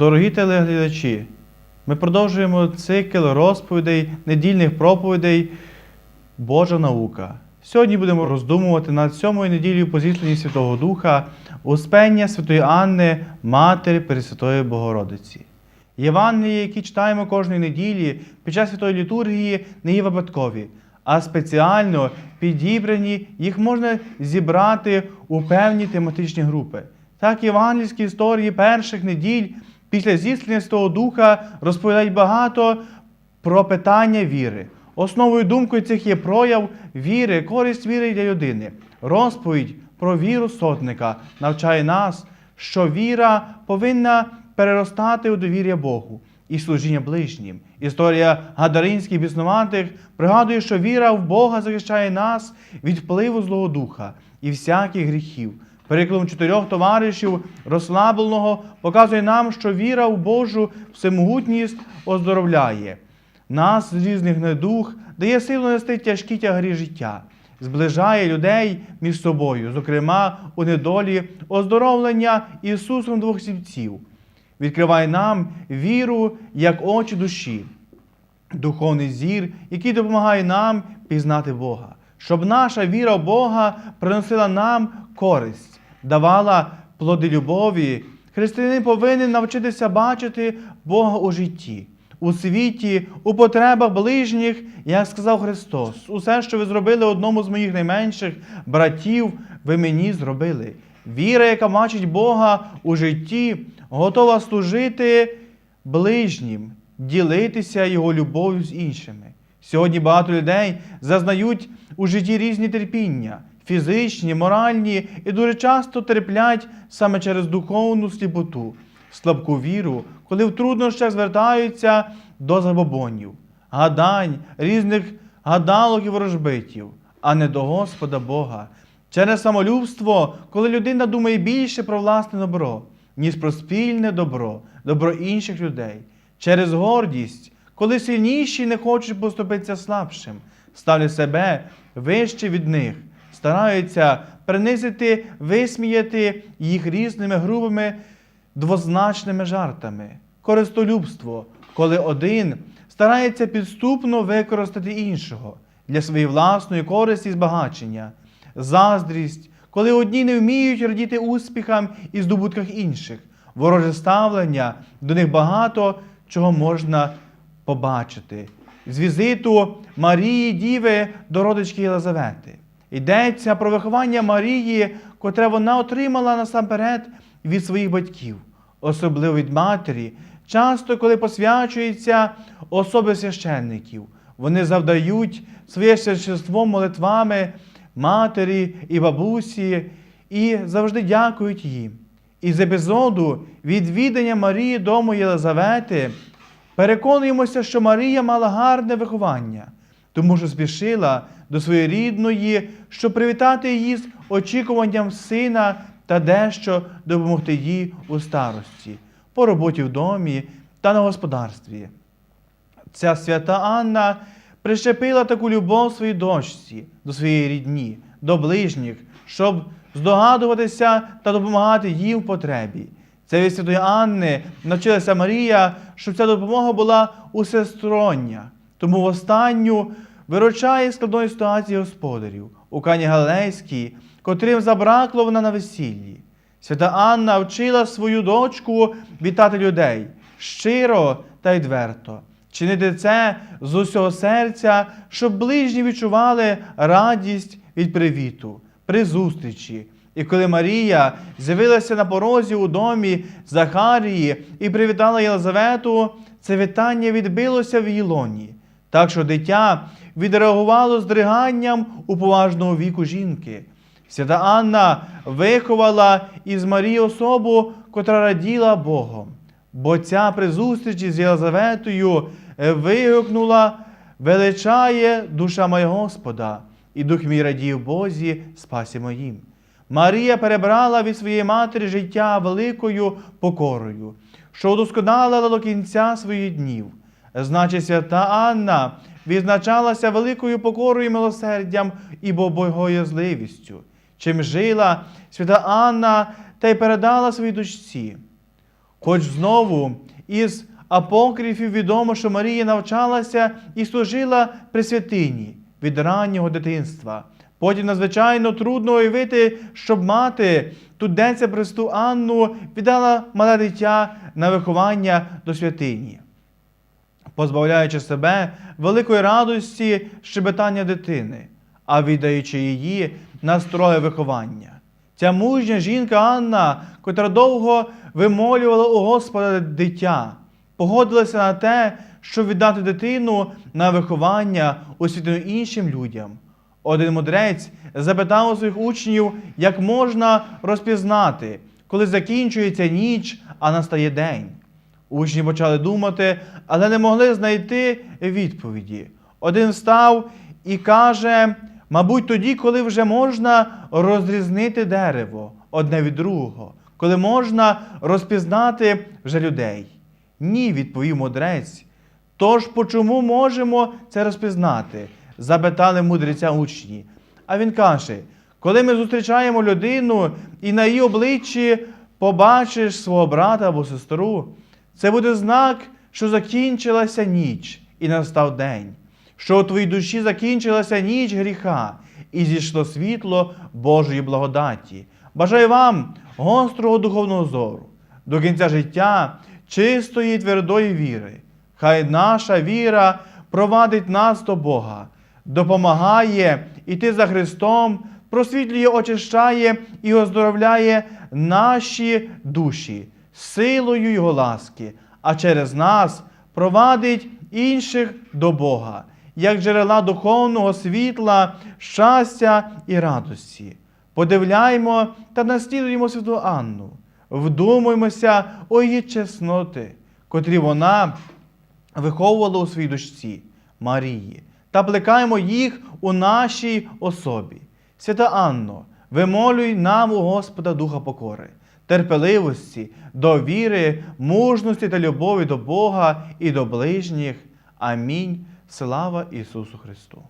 Дорогі телеглядачі, ми продовжуємо цикл розповідей, недільних проповідей Божа наука. Сьогодні будемо роздумувати над сьомою неділею по зісланні Святого Духа Успення Святої Анни, Матері Пресвятої Богородиці. Євангелії, які читаємо кожної неділі під час святої літургії, не є випадкові, а спеціально підібрані, їх можна зібрати у певні тематичні групи. Так, євангельські історії перших неділь після зіслання Святого Духа розповідають багато про питання віри. Основою думкою цих є прояв віри, користь віри для людини. Розповідь про віру сотника навчає нас, що віра повинна переростати у довір'я Богу і служіння ближнім. Історія гадаринських біснуватих пригадує, що віра в Бога захищає нас від впливу Злого Духа і всяких гріхів. Прикладом чотирьох товаришів розслабленого показує нам, що віра в Божу всемогутність оздоровляє. Нас з різних недуг дає силу нести тяжкі тягарі життя, зближає людей між собою, зокрема у недолі оздоровлення Ісусом двох сівців, відкриває нам віру як очі душі, духовний зір, який допомагає нам пізнати Бога, щоб наша віра в Бога приносила нам користь, давала плоди любові. Християнин повинен навчитися бачити Бога у житті, у світі, у потребах ближніх, як сказав Христос. Усе, що ви зробили одному з моїх найменших братів, ви мені зробили. Віра, яка бачить Бога у житті, готова служити ближнім, ділитися Його любов'ю з іншими. Сьогодні багато людей зазнають у житті різні терпіння, фізичні, моральні і дуже часто терплять саме через духовну сліпоту, слабку віру, коли в труднощах звертаються до забобонів, гадань, різних гадалок і ворожбитів, а не до Господа Бога. Через самолюбство, коли людина думає більше про власне добро, ніж про спільне добро, добро інших людей, через гордість, коли сильніші не хочуть поступитися слабшим, ставлять себе вище від них, стараються принизити, висміяти їх різними грубими двозначними жартами, користолюбство, коли один старається підступно використати іншого для своєї власної користі і збагачення, заздрість, коли одні не вміють радіти успіхам і здобутках інших, вороже ставлення, до них багато чого можна побачити. З візиту Марії Діви до родички Єлизавети. Йдеться про виховання Марії, котре вона отримала насамперед від своїх батьків, особливо від матері. Часто, коли посвячуються особи священників, вони завдають своє священство молитвами матері і бабусі і завжди дякують їм. І з епізоду відвідання Марії дому Єлизавети переконуємося, що Марія мала гарне виховання, тому що спішила до своєї рідної, щоб привітати її з очікуванням сина та дещо допомогти їй у старості, по роботі в домі та на господарстві. Ця свята Анна прищепила таку любов своїй дочці, до своєї рідні, до ближніх, щоб здогадуватися та допомагати їй в потребі. Це від святої Анни навчилася Марія, щоб ця допомога була усестороння. Тому в останню виручає складної ситуації господарів у Кані Галилейській, котрим забракло вона на весіллі. Свята Анна вчила свою дочку вітати людей щиро та відверто, чинити це з усього серця, щоб ближні відчували радість від привіту, при зустрічі. І коли Марія з'явилася на порозі у домі Захарії і привітала Єлизавету, це вітання відбилося в її так що дитя відреагувало здриганням у поважного віку жінки. Свята Анна виховала із Марії особу, котра раділа Богом. Бо ця при зустрічі з Єлизаветою вигукнула величає душа моя Господа, і дух мій радіє Бозі, спасі моїм. Марія перебрала від своєї матері життя великою покорою, що удосконалила до кінця своїх днів. Значить, свята Анна відзначалася великою покорою і милосердям і богоязливістю. Чим жила свята Анна та й передала своїй дочці. Хоч знову із апокрифів відомо, що Марія навчалася і служила при святині від раннього дитинства. Потім надзвичайно трудно уявити, щоб мати туденця Престу Анну віддала мале дитя на виховання до святині позбавляючи себе великої радості щебетання дитини, а віддаючи її на строге виховання. Ця мужня жінка Анна, котра довго вимолювала у Господа дитя, погодилася на те, щоб віддати дитину на виховання у іншим людям. Один мудрець запитав у своїх учнів, як можна розпізнати, коли закінчується ніч, а настає день. Учні почали думати, але не могли знайти відповіді. Один встав і каже: мабуть, тоді, коли вже можна розрізнити дерево одне від другого, коли можна розпізнати вже людей. Ні, відповів мудрець. Тож по чому можемо це розпізнати? запитали мудреця учні. А він каже: коли ми зустрічаємо людину і на її обличчі побачиш свого брата або сестру, це буде знак, що закінчилася ніч і настав день, що у твоїй душі закінчилася ніч гріха, і зійшло світло Божої благодаті. Бажаю вам гострого духовного зору, до кінця життя чистої твердої віри. Хай наша віра провадить нас до Бога, допомагає іти за Христом, просвітлює, очищає і оздоровляє наші душі силою Його ласки, а через нас провадить інших до Бога, як джерела духовного світла, щастя і радості. Подивляємо та наслідуємо святу Анну, вдумуємося у її чесноти, котрі вона виховувала у своїй дочці Марії, та плекаємо їх у нашій особі. Свята Анно, вимолюй нам у Господа Духа покори, терпеливості, довіри, мужності та любові до Бога і до ближніх. Амінь. Слава Ісусу Христу!